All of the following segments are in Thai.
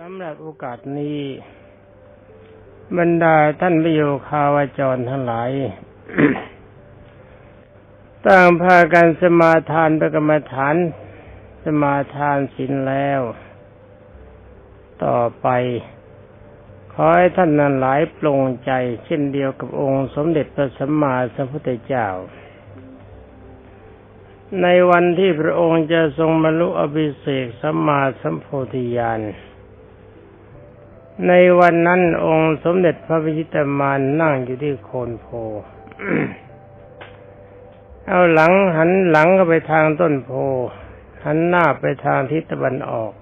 สำหรับโอกาสนี้ บรรดาท่านประโยคาวาจรทั้งหลายต่างพากันสมาทานประกรรมฐาน สมาทานศีลแล้ว ต่อไป ขอให้ท่านนั้นหลายปลงใจ เช่นเดียวกับองค์สมเด็จพระสัมมาสัมพุทธเจ้า ในวันที่พระองค์จะทรงบรรลุอภิเศกสัมมาสัมโพธิญาณ ในวันนั้นองค์สมเด็จพระพิชิตมารนั่งอยู่ที่โคนโพ เอาหลังหันหลังก็ไปทางต้นโพ หันหน้าไปทางทิศตะวันออก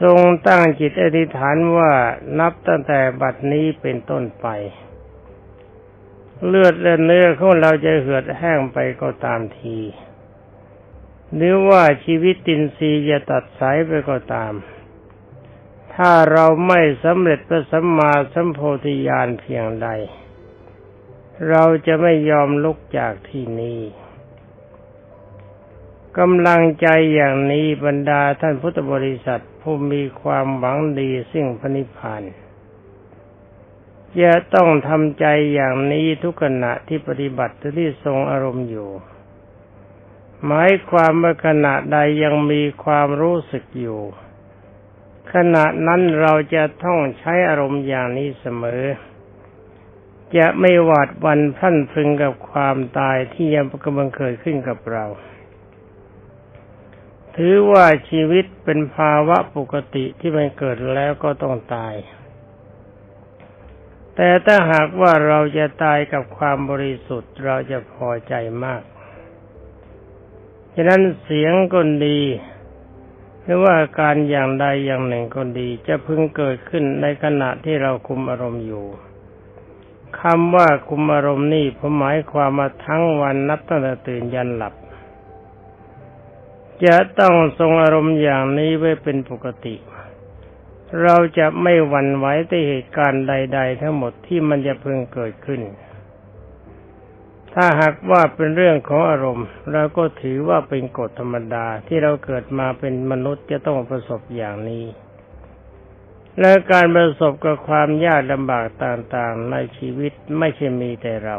ทรงตั้งจิตอธิษฐานว่านับตั้งแต่บัดนี้เป็นต้นไป เลือดและเนื้อของเราจะเหือดแห้งไปก็ตามที หรือว่าชีวิตตินทรีจะตัดสายไปก็ตาม ถ้าเราไม่สำเร็จพระสัมมาสัมโพธิญาณเพียงใด เราจะไม่ยอมลุกจากที่นี้กำลังใจอย่างนี้บรรดาท่านพุทธบริษัทผู้มีความหวังดีสิ่งพระนิพพานจะต้องทำใจอย่างนี้ทุกขณะที่ปฏิบัติที่ทรงอารมณ์อยู่ หมายความว่าขณะใดยังมีความรู้สึกอยู่ ขณะนั้นเราจะต้องใช้อารมณ์อย่างนี้เสมอ จะไม่หวาดหวันพลั่นพรึงกับความตายที่ยังกำลังเกิดขึ้นกับเรา ถือว่าชีวิตเป็นภาวะปกติที่มันเกิดแล้วก็ต้องตาย แต่ถ้าหากว่าเราจะตายกับความบริสุทธิ์เราจะพอใจมาก ฉะนั้นเสียงก็ดี หรือว่าการอย่างใดอย่างหนึ่งก็ดีจะพึงเกิดขึ้นในขณะที่เราคุมอารมณ์อยู่คำว่าคุมอารมณ์นี่ผมหมายความมาทั้งวันนับตั้งแต่ตื่นยันหลับ จะต้องทรงอารมณ์อย่างนี้ไว้เป็นปกติ เราจะไม่หวั่นไหวต่อเหตุการณ์ใด ๆ ทั้งหมดที่มันจะพึงเกิดขึ้น ถ้าหากว่าเป็นเรื่องของอารมณ์เราก็ถือว่าเป็นกฎธรรมดาที่เราเกิดมาเป็นมนุษย์จะต้องประสบอย่างนี้ และการประสบกับความยากลำบากต่างๆในชีวิตไม่ใช่มีแต่เรา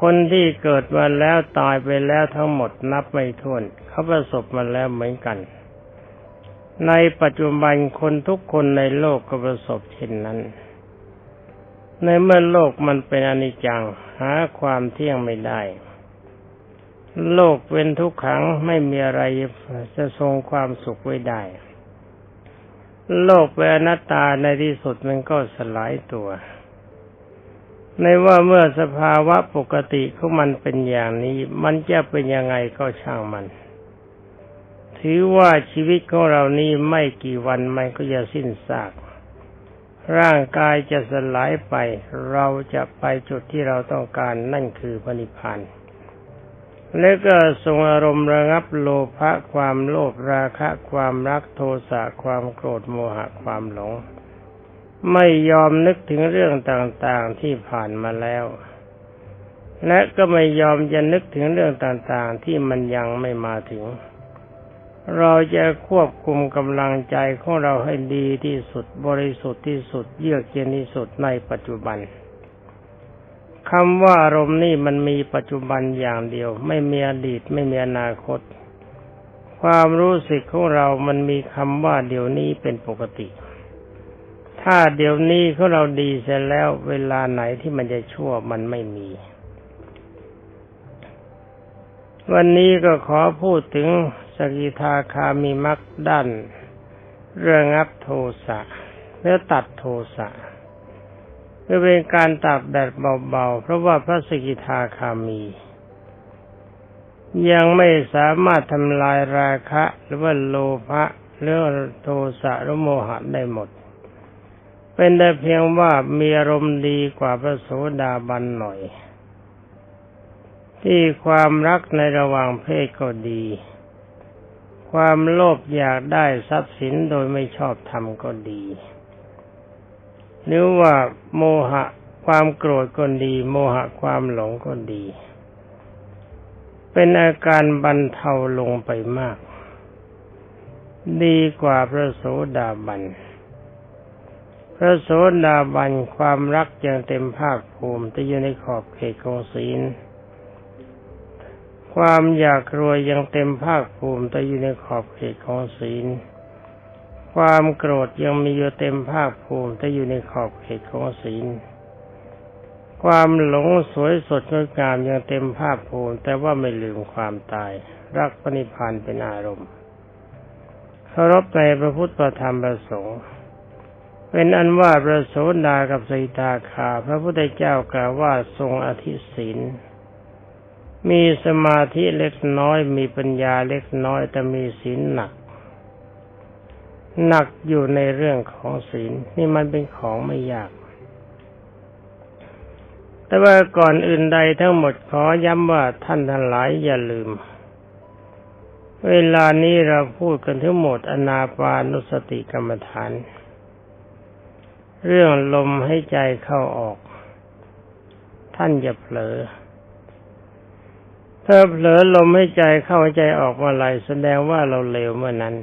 คนที่เกิดมาแล้วตายไปแล้วทั้งหมดนับไม่ถ้วนเขาประสบมาแล้วเหมือนกัน ในปัจจุบันคนทุกคนในโลกก็ประสบเช่นนั้น ในเมื่อโลกมันเป็นอนิจจัง หาความเที่ยงไม่ได้ โลกเป็นทุกขังไม่มีอะไรจะทรงความสุขไว้ได้ โลกเป็นอนัตตาในที่สุดมันก็สลายตัว ในว่าเมื่อสภาวะปกติของมันเป็นอย่างนี้ มันจะเป็นยังไงก็ช่างมัน ถือว่าชีวิตของเรานี้ไม่กี่วันมันก็จะสิ้นซาก ร่างกายจะสลายไป เราจะไปจุดที่เราต้องการนั่นคือพระนิพพานแล้วก็ทรงอารมณ์ระงับโลภะความโลภราคะ ความรักโทสะความโกรธโมหะความหลง ไม่ยอมนึกถึงเรื่องต่างๆที่ผ่านมาแล้ว และก็ไม่ยอมจะนึกถึงเรื่องต่างๆที่มันยังไม่มาถึง เราจะควบคุมกำลังใจของเราให้ดีที่สุดบริสุทธิ์ที่สุด เยือกเย็นที่สุดในปัจจุบันคำว่าอารมณ์นี่มันมีปัจจุบันอย่างเดียว ไม่มีอดีตไม่มีอนาคต ความรู้สึกของเรามันมีคำว่าเดี๋ยวนี้เป็นปกติ ถ้าเดี๋ยวนี้ของเราดีเสร็จแล้วเวลาไหนที่มันจะชั่วมันไม่มี วันนี้ก็ขอพูดถึงสกิทาคามีมักด้านเรื่องงับโทสะแล้วตัดโทสะก็เป็นการตัดแบบเบาๆ เพราะว่าพระสกิทาคามี ยังไม่สามารถทำลายราคะ หรือว่าโลภะหรือโทสะหรือโมหะได้หมด เป็นแต่เพียงว่ามีอารมณ์ดีกว่าพระโสดาบันหน่อย ที่ความรักในระหว่างเพศก็ดี ความโลภอยากได้ทรัพย์สินโดยไม่ชอบทำก็ดีหรือว่าโมหะความโกรธก็ดี โมหะความหลงก็ดี เป็นอาการบรรเทาลงไปมาก ดีกว่าพระโสดาบัน พระโสดาบันความรักยังเต็มภาคภูมิแต่อยู่ในขอบเขตของศีล ความอยากรวยยังเต็มภาคภูมิแต่อยู่ในขอบเขตของศีล ความโกรธยังมีอยู่เต็มภาคภูมิแต่อยู่ในขอบเขตของศีล ความหลงสวยสดงดงามยังเต็มภาคภูมิ แต่ว่าไม่ลืมความตาย รักปณิพานเป็นอารมณ์เคารพในพระพุทธประธรรมประสงค์เป็นอันว่าพระโสดากับสีตาคา พระพุทธเจ้ากล่าวว่าทรงอธิศีล มีสมาธิเล็กน้อย มีปัญญาเล็กน้อยแต่มีศีลหนัก หนักอยู่ในเรื่องของศีลนี่มันเป็นของไม่ยาก แต่ว่าก่อนอื่นใดทั้งหมดขอย้ำว่าท่านทั้งหลายอย่าลืม เวลานี้เราพูดกันทั้งหมดอนาปานุสติกรรมฐาน เรื่องลมให้ใจเข้าออก ท่านอย่าเผลอ ถ้าเผลอลมให้ใจเข้าใจออกมื่อไรแสดงว่าเราเลวเมื่อนั้น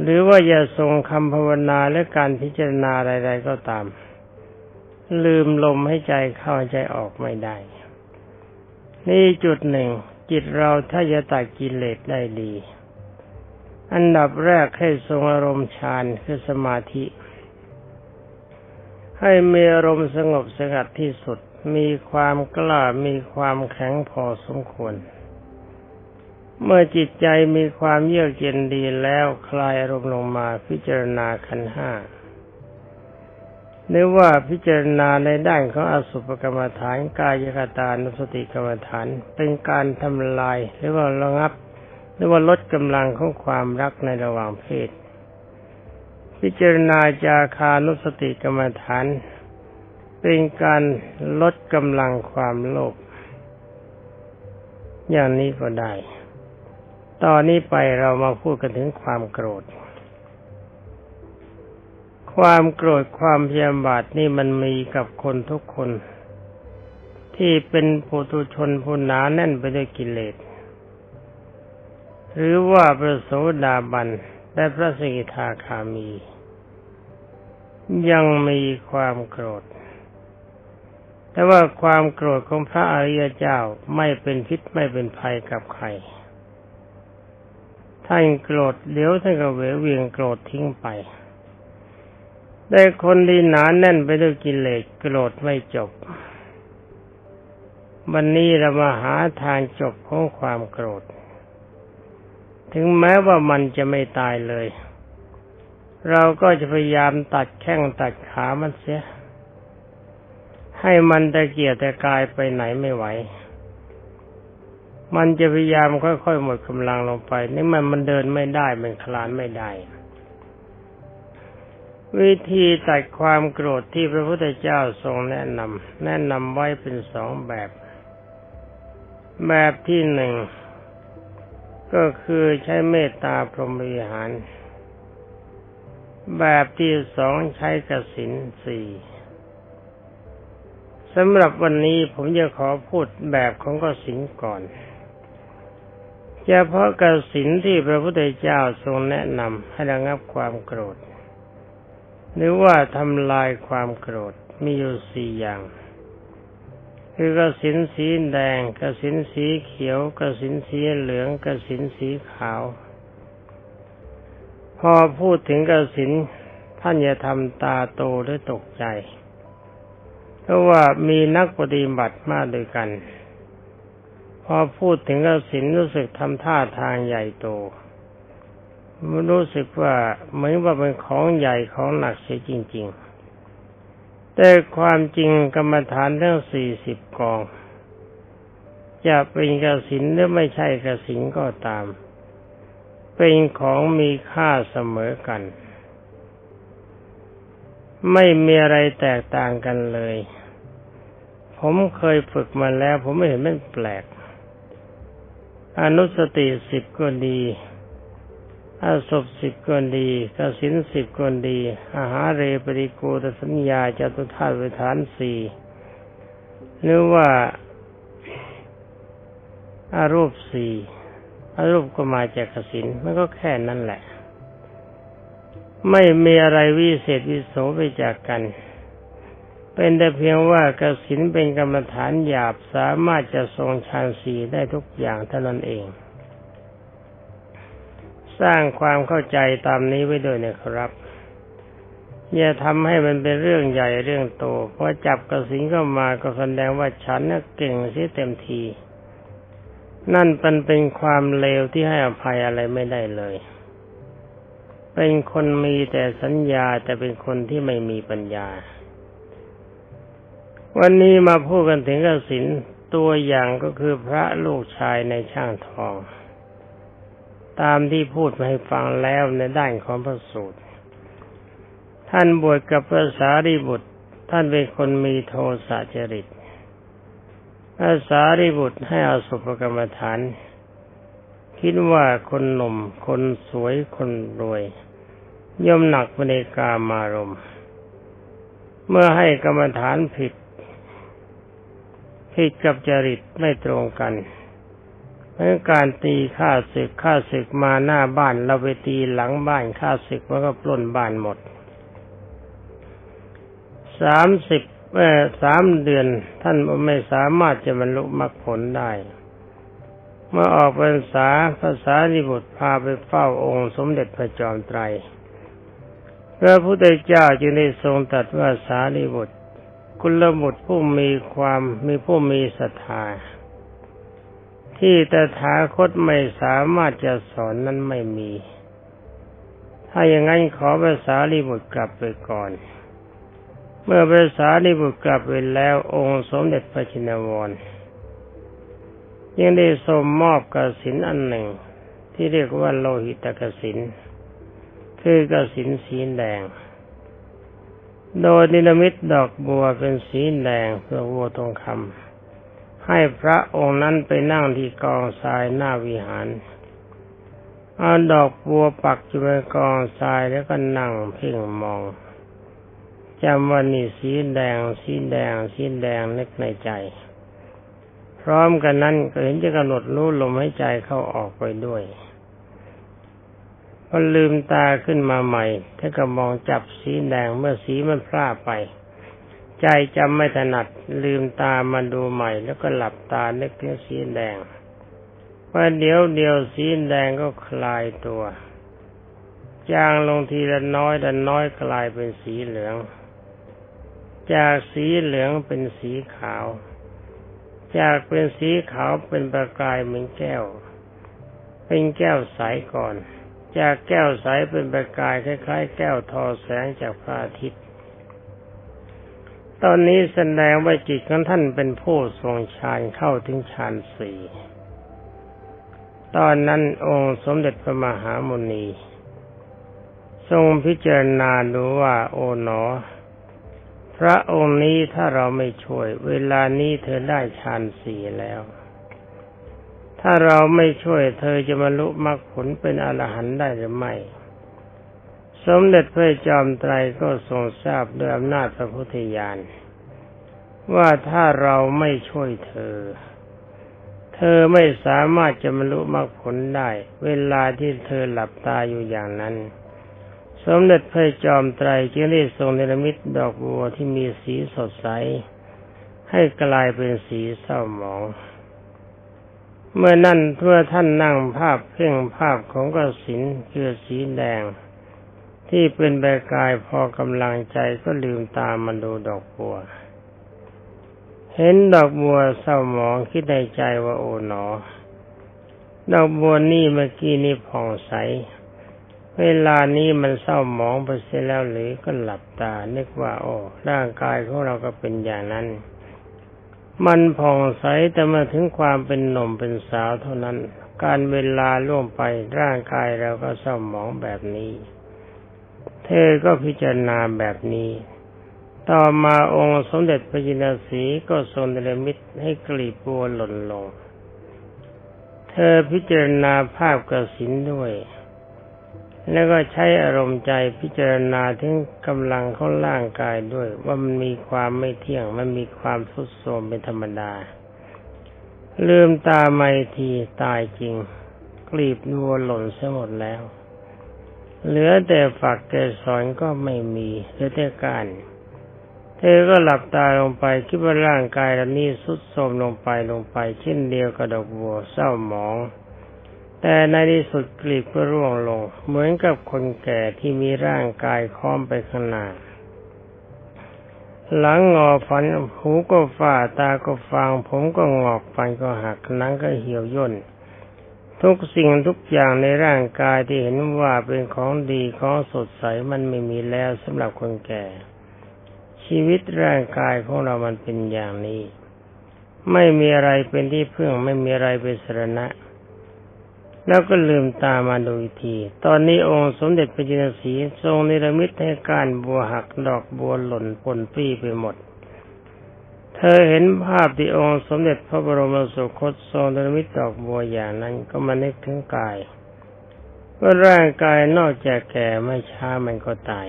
หรือว่าอย่าทรงคำภาวนาและการพิจารณาใดๆก็ตาม ลืมลมให้ใจเข้าใจออกไม่ได้ นี่จุดหนึ่ง จิตเราถ้าจะตัดกิเลสได้ดี อันดับแรกให้ทรงอารมณ์ฌานคือสมาธิ ให้มีอารมณ์สงบสงัดที่สุด มีความกล้ามีความแข็งพอสมควร เมื่อจิตใจมีความเยือกเย็นดีแล้วคลายอารมณ์ลงมาพิจารณาขันห้าหรือว่าพิจารณาในด้านของอสุภกรรมฐานกายคตานุสติกรรมฐาน เป็นการทำลายหรือว่าระงับ หรือว่าลดกำลังของความรักในระหว่างเพศ พิจารณาจาคานุสติกรรมฐาน เป็นการลดกำลังความโลภอย่างนี้ก็ได้ ตอนนี้ไปเรามาพูดกันถึงความโกรธ ความโกรธความพยาบาทนี่มันมีกับคนทุกคน ที่เป็นปุถุชนผู้หนาแน่นไปด้วยกิเลส หรือว่าพระโสดาบันและพระสกิทาคามี ยังมีความโกรธ แต่ว่าความโกรธของพระอริยเจ้าไม่เป็นพิษไม่เป็นภัยกับใครท่านโกรธเดี๋ยวท่านก็เวเวียงโกรธทิ้งไป ได้คนที่หนานแน่นไปด้วยกิเลสโกรธไม่จบ วันนี้เรามาหาทางจบของความโกรธ ถึงแม้ว่ามันจะไม่ตายเลย เราก็จะพยายามตัดแข้งตัดขามันเสีย ให้มันตะเกียกตะกายไปไหนไม่ไหว มันจะพยายามค่อยๆหมดกำลังลงไป นี่มันมันเดินไม่ได้มันคลานไม่ได้ วิธีตัดความโกรธที่พระพุทธเจ้าทรงแนะนำแนะนำไว้เป็นสองแบบ แบบที่หนึ่งก็คือใช้เมตตาพรหมวิหาร แบบที่สองใช้กสินสี่ สำหรับวันนี้ผมจะขอพูดแบบของกสินก่อนเฉพาะกสินที่พระพุทธเจ้าทรงแนะนำให้ระงับความโกรธ หรือว่าทำลายความโกรธมีอยู่สี่อย่าง คือกสินสีแดงกสินสีเขียวกสินสีเหลืองกสินสีขาว พอพูดถึงกสินท่านอย่าทำตาโตหรือตกใจ เพราะว่ามีนักปฏิบัติมากด้วยกัน พอพูดถึงกสินรู้สึกทำท่าทางใหญ่โตมันรู้สึกว่าเหมือนว่าเป็นของใหญ่ของหนักเสียจริง ๆ แต่ความจริงกรรมฐานทั้งสี่สิบกอง จะเป็นกสินหรือไม่ใช่กสินก็ตาม เป็นของมีค่าเสมอกัน ไม่มีอะไรแตกต่างกันเลย ผมเคยฝึกมาแล้ว ผมไม่เห็นมันแปลก อนุสติสิบก็ดีอาศพสิบก็ดีกสินสิบก็ดี อาหารเรปริโกตสัญญาจตุธาตุวิฐานสี่หรือว่าอารูปสี่อารูปก็มาจากกสินมันก็แค่นั้นแหละ ไม่มีอะไรวิเศษวิโสไปจากกัน เป็นแต่เพียงว่ากสินเป็นกรรมฐานหยาบสามารถจะทรงฌานสีได้ทุกอย่างเท่านั้นเอง สร้างความเข้าใจตามนี้ไว้ด้วยนะครับ อย่าทำให้มันเป็นเรื่องใหญ่เรื่องโตเพอจับกระสินเข้ามาก็แสดงว่าฉันน่ะเก่งเสียเต็มที นั่นเป็นเป็นความเลวที่ให้อภัยอะไรไม่ได้เลย เป็นคนมีแต่สัญญาแต่เป็นคนที่ไม่มีปัญญา วันนี้มาพูดกันถึงกสินตัวอย่างก็คือพระลูกชายในช่างทอง ตามที่พูดมาให้ฟังแล้วในด้านของพระสูตร ท่านบวชกับพระสารีบุตร ท่านเป็นคนมีโทสะจริตพระสารีบุตรให้อาสุภกรรมฐาน คิดว่าคนหนุ่ม คนสวยคนรวย ย่อมหนักไปในกามารมณ์ เมื่อให้กรรมฐานผิด ผิดกับจริตไม่ตรงกันเพราะการตีข้าศึกข้าศึกมาหน้าบ้านเราไปตีหลังบ้านข้าศึกมันก็ปล้นบ้านหมดสามสิบเอ่อสามเดือนท่านไม่สามารถจะบรรลุมรรคผลได้ เมื่อออกพรรษาภาษาลิบุตรพาไปเฝ้าองค์สมเด็จพระจอมไตรพระพุทธเจ้าจึงได้ทรงตรัสว่าสารีบุตรกุลบุตรผู้มีความมีผู้มีศรัทธาที่ตถาคตไม่สามารถจะสอนนั้นไม่มี ถ้าอย่างนั้นขอภาษาลิบุตรกลับไปก่อน เมื่อภาษาลิบุตรกลับไปแล้วองค์สมเด็จพระชินวร ยังได้ทรงมอบกสินอันหนึ่ง ที่เรียกว่าโลหิตกสิน คือกสินสีแดง โดยนิรมิตดอกบัวเป็นสีแดงเพื่อวัวทองคำให้พระองค์นั้นไปนั่งที่กองทรายหน้าวิหารเอาดอกบัวปักอยู่บนกองทรายแล้วก็นั่งเพ่งมองจำว่านี่สีแดงสีแดงสีแดงนึกในใจ พร้อมกันนั้นก็เห็นจะกำหนดรู้ลมหายใจเข้าออกไปด้วยพอลืมตาขึ้นมาใหม่ท่าก็มองจับสีแดงเมื่อสีมันพลาดไป ใจจำไม่ถนัด ลืมตามาดูใหม่ แล้วก็หลับตานึกถึงสีแดงว่าเดี๋ยวเดียวสีแดงก็คลายตัว จางลงทีละน้อยละน้อยกลายเป็นสีเหลือง จากสีเหลืองเป็นสีขาว จากเป็นสีขาวเป็นประกายเหมือนแก้ว เป็นแก้วใสก่อน จากแก้วใสเป็นประกายคล้ายๆ แก้วทอแสงจากพระอาทิตย์ ตอนนี้แสดงว่าจิตของท่านเป็นผู้ทรงฌานเข้าถึงฌานสี่ตอนนั้นองค์สมเด็จพระมหามุนี ทรงพิจารณาดูว่าโอ๋หนอ พระองค์นี้ถ้าเราไม่ช่วย เวลานี้เธอได้ฌานสี่แล้ว ถ้าเราไม่ช่วยเธอจะบรรลุมรรคผลเป็นอรหันต์ได้หรือไม่ สมเด็จพระจอมไตรก็ทรงทราบด้วยอำนาจพระพุทธญาณว่าถ้าเราไม่ช่วยเธอ เธอไม่สามารถจะบรรลุมรรคผลได้ เวลาที่เธอหลับตาอยู่อย่างนั้น สมเด็จพระจอมไตรจึงได้ทรงเนรมิตดอกบัวที่มีสีสดใส ให้กลายเป็นสีเศร้าหมอง เมื่อนั่นเพื่อท่านนั่งภาพเพ่งภาพของกสินคือสีแดง ที่เป็นใบกายพอกำลังใจก็ลืมตามาดูดอกบัว เห็นดอกบัวเศร้าหมองคิดในใจว่าโอ๋หนอ ดอกบัวนี่เมื่อกี้นี่ผ่องใส เวลานี้มันเศร้าหมองไปเสียแล้วหรือก็หลับตา นึกว่า โอ้ร่างกายของเราก็เป็นอย่างนั้น มันผ่องใสแต่มาถึงความเป็นหนุ่มเป็นสาวเท่านั้น การเวลาล่วงไปร่างกายเราก็เศร้าหมองแบบนี้ เธอก็พิจารณาแบบนี้ ต่อมาองค์สมเด็จพระจินสีก็ทรงเดลมิตให้กลีบบัวหล่นลง เธอพิจารณาภาพกสินด้วย แล้วก็ใช้อารมณ์ใจพิจารณาถึงกำลังของร่างกายด้วย ว่ามันมีความไม่เที่ยง มันมีความทุดโทรมเป็นธรรมดา ลืมตาไม่ทีตายจริงก็ลีบนัวหล่นเสียหมดแล้ว เหลือแต่ฝักเกสรก็ไม่มีเหลือแต่ก้านเธอก็หลับตาลงไปคิดว่าร่างกายเรานี้สุดโทรมลงไปลงไป เช่นเดียวกับดอกบัวเศร้าหมอง แต่ในที่สุดกลีบก็ร่วงลง เหมือนกับคนแก่ที่มีร่างกายค้อมไปข้างหน้าหลังงอฟันหูก็ฝ้าตาก็ฟาง ผมก็งอกฟันก็หักหนังก็เหี่ยวย่น ทุกสิ่งทุกอย่างในร่างกายที่เห็นว่าเป็นของดีของสดใสมันไม่มีแล้วสำหรับคนแก่ ชีวิตร่างกายของเรามันเป็นอย่างนี้ ไม่มีอะไรเป็นที่พึ่งไม่มีอะไรเป็นสรณะ แล้วก็ลืมตามาดูอีกที ตอนนี้องค์สมเด็จพระจินสีทรงนิรมิตให้การบัวหักดอกบัวหล่นปนปี้ไปหมด เธอเห็นภาพที่องค์สมเด็จพระบรมสุคตทรงนิรมิตดอกบัวอย่างนั้นก็มานึกถึงกายว่าร่างกายนอกจากแก่ไม่ช้ามันก็ตาย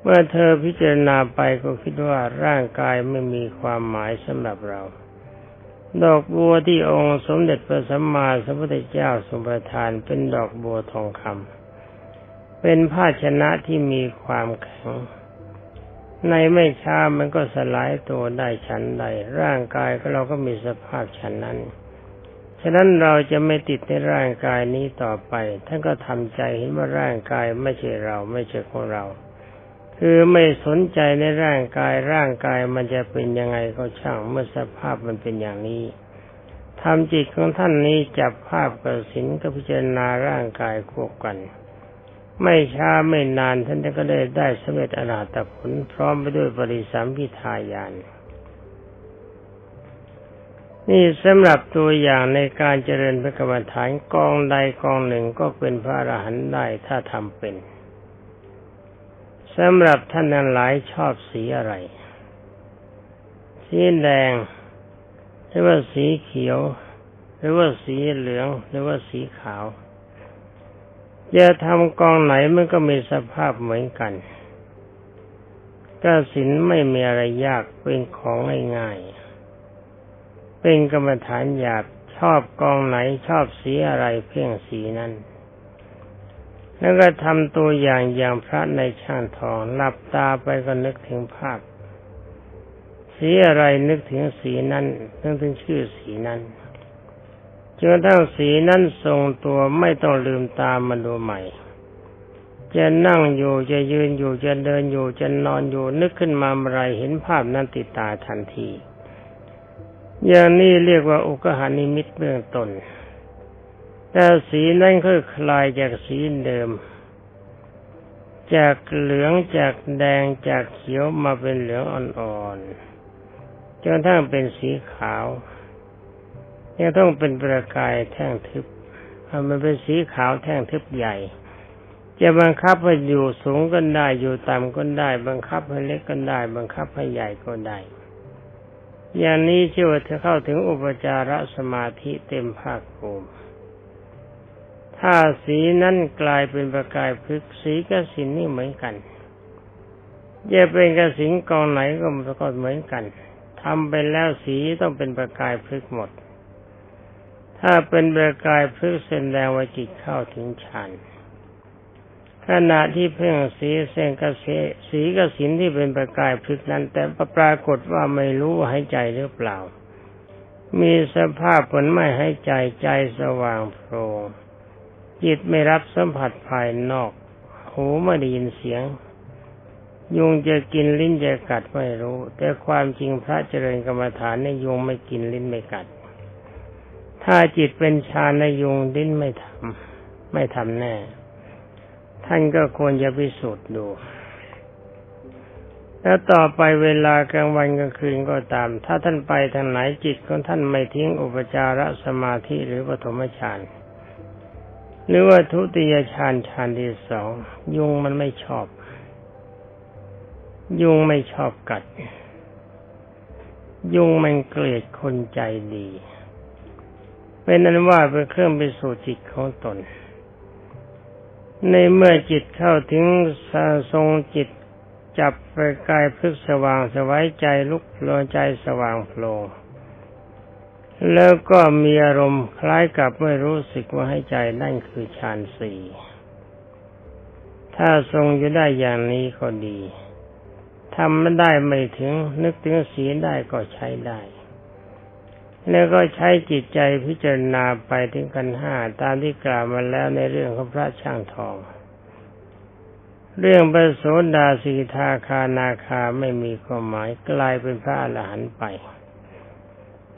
เมื่อเธอพิจารณาไปก็คิดว่าร่างกายไม่มีความหมายสำหรับเรา ดอกบัวที่องค์สมเด็จพระสัมมาสัมพุทธเจ้าทรงประทานเป็นดอกบัวทองคำเป็นภาชนะที่มีความแข็ง ในไม่ช้ามันก็สลายตัวได้ฉันใด ร่างกายก็เราก็มีสภาพฉันนั้น ฉะนั้นเราจะไม่ติดในร่างกายนี้ต่อไป ท่านก็ทำใจเห็นว่าร่างกายไม่ใช่เราไม่ใช่ของเรา คือไม่สนใจในร่างกายร่างกายมันจะเป็นยังไงก็ช่างเมื่อสภาพมันเป็นอย่างนี้ทำจิตของท่านนี้จับภาพกับสินกับพิจารณาร่างกายควบกัน ไม่ช้าไม่นานท่านก็ได้ได้สำเร็จอนาตผลพร้อมไปด้วยบริสัมพิทายานนี่สำหรับตัวอย่างในการเจริญพระกรรมฐานกองใดกองหนึ่งก็เป็นพระอรหันต์ได้ถ้าทำเป็น สำหรับท่านนั้นหลายชอบสีอะไร สีแดง หรือว่าสีเขียว หรือว่าสีเหลือง หรือว่าสีขาวจะทำกองไหนมันก็มีสภาพเหมือนกันกสินไม่มีอะไรยากเป็นของง่ายๆเป็นกรรมฐานหยาบชอบกองไหนชอบสีอะไรเพียงสีนั้น แล้วก็ทำตัวอย่างอย่างพระในช่างทองหลับตาไปก็นึกถึงภาพ สีอะไรนึกถึงสีนั้นนึกถึงชื่อสีนั้นจนกระทั่งสีนั้นทรงตัวไม่ต้องลืมตามาดูใหม่ จะนั่งอยู่จะยืนอยู่จะเดินอยู่จะนอนอยู่นึกขึ้นมาเมื่อไรเห็นภาพนั้นติดตาทันที อย่างนี้เรียกว่าอุกหานิมิตเบื้องต้น แต่สีนั้นก็คลายจากสีเดิม จากเหลืองจากแดงจากเขียวมาเป็นเหลืองอ่อนๆจนทั้งเป็นสีขาวยังต้องเป็นประกายแท่งทึบมันเป็นสีขาวแท่งทึบใหญ่ จะบังคับให้อยู่สูงก็ได้อยู่ต่ำก็ได้ บังคับให้เล็กก็ได้ บังคับให้ใหญ่ก็ได้ อย่างนี้ชื่อว่าเธอเข้าถึงอุปจารสมาธิเต็มภาคภูมิ ถ้าสีนั้นกลายเป็นประกายพึกสีกสินนี่เหมือนกันจะเป็นกสินกองไหนก็มันก็เหมือนกันทำไปแล้วสีต้องเป็นประกายพึกหมด ถ้าเป็นประกายพึกเส้นแดงวจิตเข้าถึงฌานขณะที่เพ่งสีเส้นกเสสีกสินที่เป็นประกายพึกนั้น แต่ปรากฏว่าไม่รู้หายใจหรือเปล่า มีสภาพเหมือนไม่หายใจใจสว่างโพรง จิตไม่รับสัมผัสภายนอก หูไม่ได้ยินเสียง ยุงจะกินลิ้นจะกัดไม่รู้ แต่ความจริงพระเจริญกรรมฐานในยุงไม่กินลิ้นไม่กัด ถ้าจิตเป็นชาในยุงลิ้นไม่ทำไม่ทำแน่ ท่านก็ควรจะพิสูจน์ดู แล้วต่อไปเวลากลางวันกลางคืนก็ตาม ถ้าท่านไปทางไหนจิตของท่านไม่ทิ้งอุปจารสมาธิหรือปฐมฌาน หรือว่าทุติยฌานฌานที่สองยุงมันไม่ชอบ ยุงไม่ชอบกัด ยุงมันเกลียดคนใจดี เป็นนั้นว่าเป็นเครื่องไปสู่จิตของตน ในเมื่อจิตเข้าถึงสาทรงจิตจับไปกายพึกสว่างสวายใจลุกลอยใจสว่างโผล่ แล้วก็มีอารมณ์คล้ายกับไม่รู้สึกว่าให้ใจนั่นคือฌานสี่ ถ้าทรงอยู่ได้อย่างนี้ก็ดีทำไม่ได้ไม่ถึงนึกถึงศีลได้ก็ใช้ได้ แล้วก็ใช้จิตใจพิจารณาไปถึงกันห้าตามที่กล่าวมาแล้วในเรื่องของพระช่างทอง เรื่องประโสดาสีทาคานาคาไม่มีความหมายกลายเป็นพระอรหันต์ไป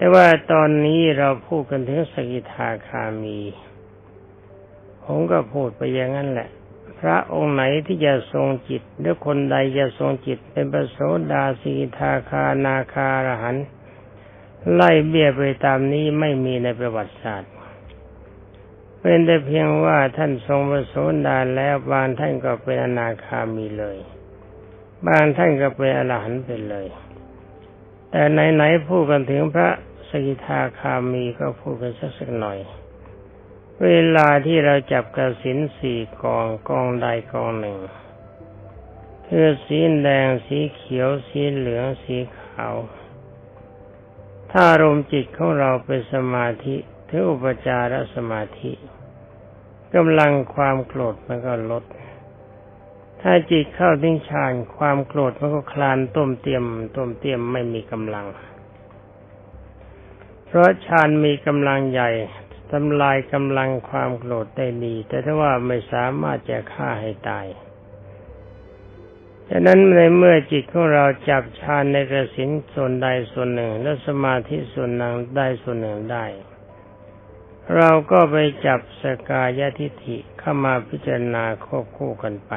แต่ว่าตอนนี้เราพูดกันถึงสกิทาคามี ผมก็พูดไปอย่างนั้นแหละ พระองค์ไหนที่จะทรงจิต หรือคนใดจะทรงจิต เป็นประโสดาสีทาคานาคารหัน ไล่เบี้ยไปตามนี้ไม่มีในประวัติศาสตร์ เป็นแต่เพียงว่าท่านทรงประโสดาแล้วบางท่านก็เป็นอนาคามีเลย บางท่านก็เป็นอรหันต์ไปเลย แต่ไหนๆพูดกันถึงพระ สกิทาคามีก็พูดกันสักสักหน่อย เวลาที่เราจับกระสินสี่กองกองใดกองหนึ่งคือสีแดงสีเขียว สีเหลืองสีขาว ถ้าอารมณ์จิตของเราเป็นสมาธิถืออุปจารสมาธิกำลังความโกรธมันก็ลด ถ้าจิตเข้าถึงฌานความโกรธมันก็คลานต้มเตียมต้มเตียมไม่มีกำลัง เพราะฌานมีกำลังใหญ่ทำลายกำลังความโกรธได้ดี แต่ถ้าว่าไม่สามารถจะฆ่าให้ตายฉะนั้นในเมื่อจิตของเราจับฌานในกระสินส่วนใดส่วนหนึ่ง และสมาธิส่วนหนึ่งได้ส่วนหนึ่งได้ เราก็ไปจับสกายทิฐิเข้ามาพิจารณาควบคู่กันไป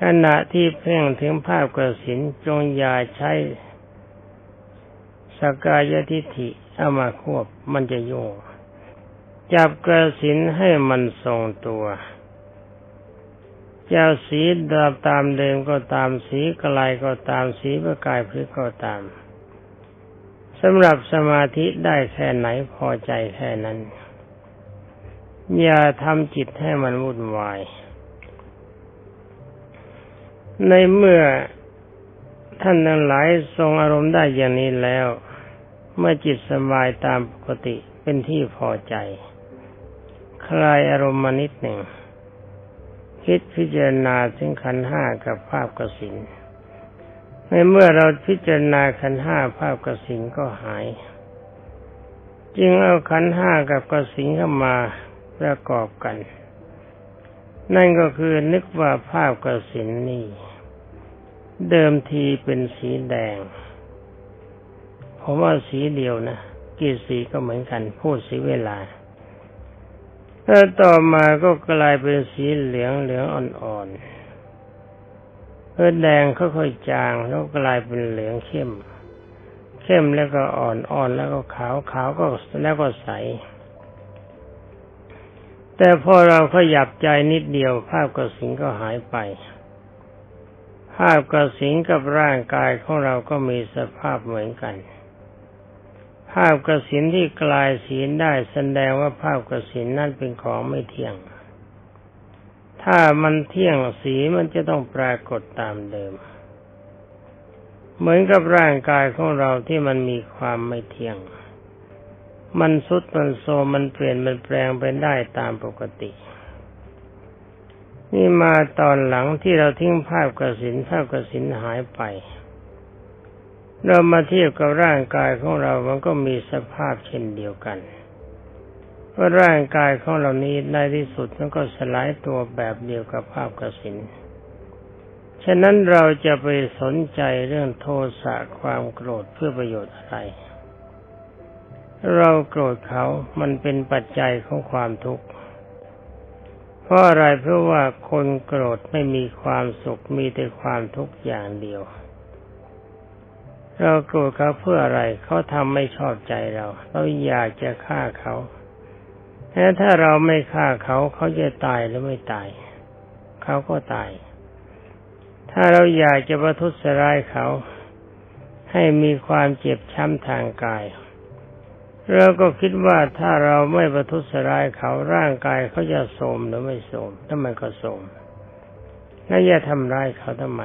ขณะที่เพ่งถึงภาพกระสินจงอย่าใช้ สกายทิฏฐิเอามาควบมันจะโยงจับกระสินให้มันทรงตัวจะสีดาตามเดิมก็ตามสีกลายก็ตามสีประกายพฤกก็ตามสำหรับสมาธิได้แค่ไหนพอใจแค่นั้น อย่าทำจิตให้มันวุ่นวาย ในเมื่อ ท่านทั้งหลายทรงอารมณ์ได้อย่างนี้แล้ว เมื่อจิตสบายตามปกติเป็นที่พอใจ คลายอารมณ์มานิดหนึ่ง คิดพิจารณาถึงขันห้ากับภาพกสินในเมื่อเราพิจารณาขันห้าภาพกสินก็หาย จึงเอาขันห้ากับกสินเข้ามาประกอบกัน นั่นก็คือนึกว่าภาพกสินนี่ เดิมทีเป็นสีแดง ผมว่าสีเดียวนะกี่สีก็เหมือนกัน พูดสีเวลาแล้วต่อมาก็กลายเป็นสีเหลืองเหลืองอ่อนๆเออแดงค่อยๆจางแล้วกลายเป็นเหลืองเข้ม เข้มแล้วก็อ่อนอ่อนแล้วก็ขาวขาวก็แล้วก็ใส แต่พอเราขยับใจนิดเดียวภาพกระสิงก็หายไปาพกระสิงกับร่างกายของเราก็มีสภาพเหมือนกัน ภาพกระสินที่กลายสีได้แสดงว่าภาพกระสินนั่นเป็นของไม่เที่ยง ถ้ามันเที่ยงสีมันจะต้องปรากฏตามเดิม เหมือนกับร่างกายของเราที่มันมีความไม่เที่ยง มันสุดมันโซมันเปลี่ยนมันแปลงไปได้ตามปกติ นี่มาตอนหลังที่เราทิ้งภาพกระสินภาพกระสินหายไป เรามาเทียบกับร่างกายของเรา มันก็มีสภาพเช่นเดียวกันว่าร่างกายของเรานี้ในที่สุดมันก็สลายตัวแบบเดียวกับภาพกระสินฉะนั้นเราจะไปสนใจเรื่องโทสะความโกรธเพื่อประโยชน์อะไร เราโกรธเขามันเป็นปัจจัยของความทุกข์ เพราะอะไรเพราะว่าคนโกรธไม่มีความสุขมีแต่ความทุกข์อย่างเดียว เราโกรธเขาเพื่ออะไรเขาทำไม่ชอบใจเรา เราอยากจะฆ่าเขาแต่ถ้าเราไม่ฆ่าเขาเขาจะตายหรือไม่ตาย เขาก็ตาย ถ้าเราอยากจะประทุษร้ายเขา ให้มีความเจ็บช้ำทางกาย เราก็คิดว่าถ้าเราไม่ประทุษร้ายเขาร่างกายเขาจะโทมหรือไม่โทมถ้ามันก็โทมแล้วจะทำร้ายเขาทำไม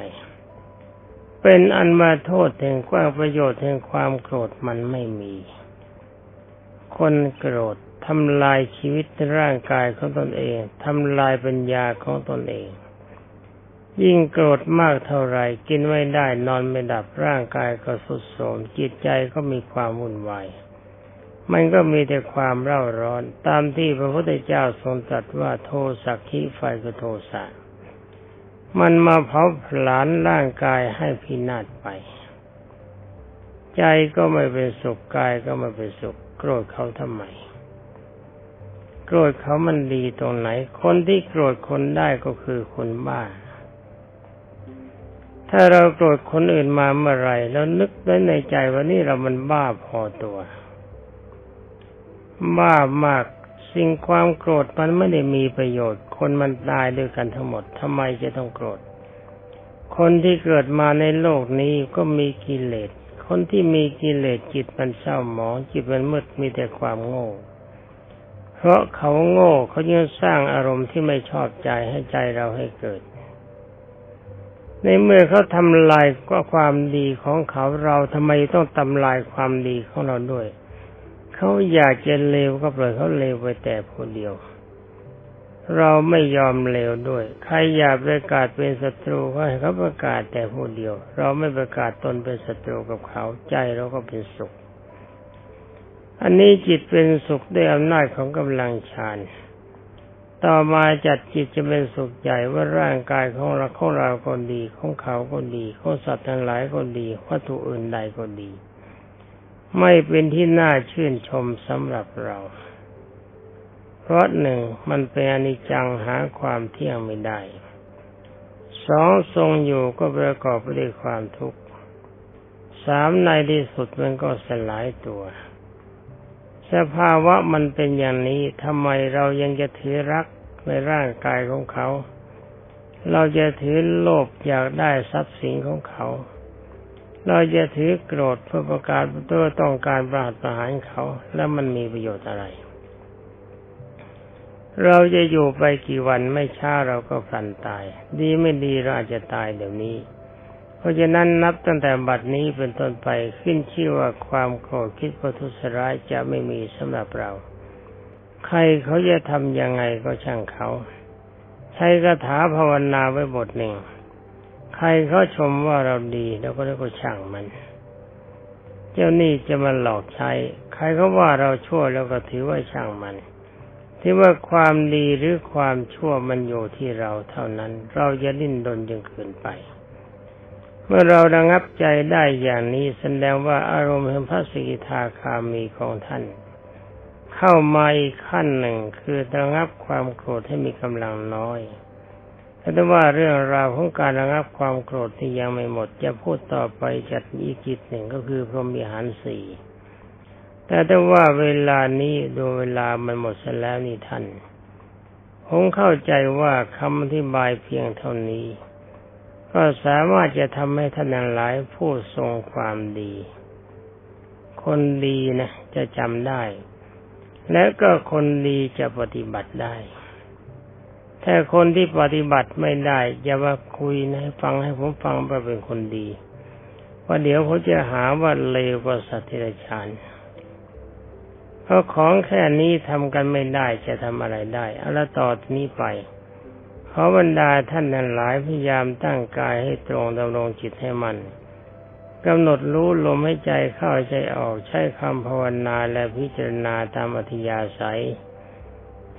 เป็นอันมาโทษแห่งความประโยชน์แห่งความโกรธมันไม่มี คนโกรธทำลายชีวิตร่างกายของตนเองทำลายปัญญาของตนเอง ยิ่งโกรธมากเท่าไรกินไม่ได้นอนไม่ดับร่างกายก็สุดโทรมจิตใจก็มีความวุ่นวาย มันก็มีแต่ความเร่าร้อน ตามที่พระพุทธเจ้าทรงตรัสว่าโทสักขีไฟคือโทสะมันมาเผาผลาญร่างกายให้พินาศไป ใจก็ไม่เป็นสุขกายก็ไม่เป็นสุข โกรธเขาทำไม โกรธเขามันดีตรงไหน คนที่โกรธคนได้ก็คือคนบ้า ถ้าเราโกรธคนอื่นมาเมื่อไรแล้วนึกได้ในใจว่านี่เรามันบ้าพอตัว บ้ามากสิ่งความโกรธมันไม่ได้มีประโยชน์ คนมันตายด้วยกันทั้งหมดทำไมจะต้องโกรธ คนที่เกิดมาในโลกนี้ก็มีกิเลสคนที่มีกิเลสจิตมันเศร้าหมองจิตมันมืดมีแต่ความโง่ เพราะเขาโง่เขายังสร้างอารมณ์ที่ไม่ชอบใจให้ใจเราให้เกิด ในเมื่อเขาทำลายก็ความดีของเขาเราทำไมต้องทำลายความดีของเราด้วย เขาอยากจะเลวก็ปล่อยเขาเลวไปแต่ผู้เดียว เราไม่ยอมเลวด้วย ใครอยากประกาศเป็นศัตรูก็ให้เขาประกาศแต่ผู้เดียว เราไม่ประกาศตนเป็นศัตรูกับเขาใจเราก็เป็นสุข อันนี้จิตเป็นสุขด้วยอำนาจของกำลังฌานต่อมาจัดจิตจะเป็นสุขใหญ่ว่าร่างกายของเราของเราก็ดีของเขาก็ดีของสัตว์ทั้งหลายก็ดีวัตถุอื่นใดก็ดี ไม่เป็นที่น่าชื่นชมสำหรับเรา เพราะหนึ่งมันเป็นอนิจจังหาความเที่ยงไม่ได้ สองทรงอยู่ก็ประกอบไปด้วยความทุกข์ สามในที่สุดมันก็สลายตัว สภาวะมันเป็นอย่างนี้ทำไมเรายังจะถือรักในร่างกายของเขา เราจะถือโลภอยากได้ทรัพย์สินของเขา เราจะถือโกรธเพื่อประกาศเพื่อต้องการประหารประหารเขา แล้วมันมีประโยชน์อะไร เราจะอยู่ไปกี่วันไม่ช้าเราก็พลันตาย ดีไม่ดีเราอาจจะตายเดี๋ยวนี้ เพราะฉะนั้นนับตั้งแต่บัดนี้เป็นต้นไปขึ้นชื่อว่าความโกรธคิดประทุษร้ายจะไม่มีสำหรับเรา ใครเขาจะทำยังไงก็ช่างเขา ใช้คาถาภาวนาไว้บทหนึ่ง ใครเขาชมว่าเราดีเราก็เรียกว่าช่างมัน เจ้านี่จะมาหลอกใช้ ใครเขาว่าเราชั่วแล้วก็ถือว่าช่างมันที่ว่าความดีหรือความชั่วมันอยู่ที่เราเท่านั้น เราจะดิ้นรนจนเกินไป เมื่อเราระงับใจได้อย่างนี้แสดงว่าอารมณ์แห่งพระสิกขาคามีของท่าน เข้ามาอีกขั้นหนึ่งคือระงับความโกรธให้มีกำลังน้อย แต่ว่าเรื่องราวของการระงับความโกรธที่ยังไม่หมด จะพูดต่อไปจัดอีกจิตหนึ่งก็คือพรหมิหารสี่แต่ถ้าว่าเวลานี้ดูเวลามันหมดเสียแล้วนี่ท่านผมเข้าใจว่าคำอธิบายเพียงเท่านี้ ก็สามารถจะทำให้ท่านหลายผู้ทรงความดี คนดีนะจะจำได้ และก็คนดีจะปฏิบัติได้ ถ้าคนที่ปฏิบัติไม่ได้อย่ามาคุยนะฟังให้ผมฟังว่าเป็นคนดีว่าเดี๋ยวเขาจะหาว่าเลวกว่าสัตว์ที่ไรชานเพราะของแค่นี้ทำกันไม่ได้จะทำอะไรได้เอาละต่อนี้ไปขอบรรดาท่านนั้นหลายพยายามตั้งกายให้ตรงดำรงจิตให้มันกำหนดรู้ลมให้ใจเข้าใจออกใช้คำภาวนาและพิจารณาตามอธิยาศัย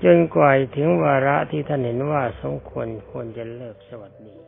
จนกว่าถึงวาระที่ท่านเห็นว่าสมควรควรจะเลิกสวัสดี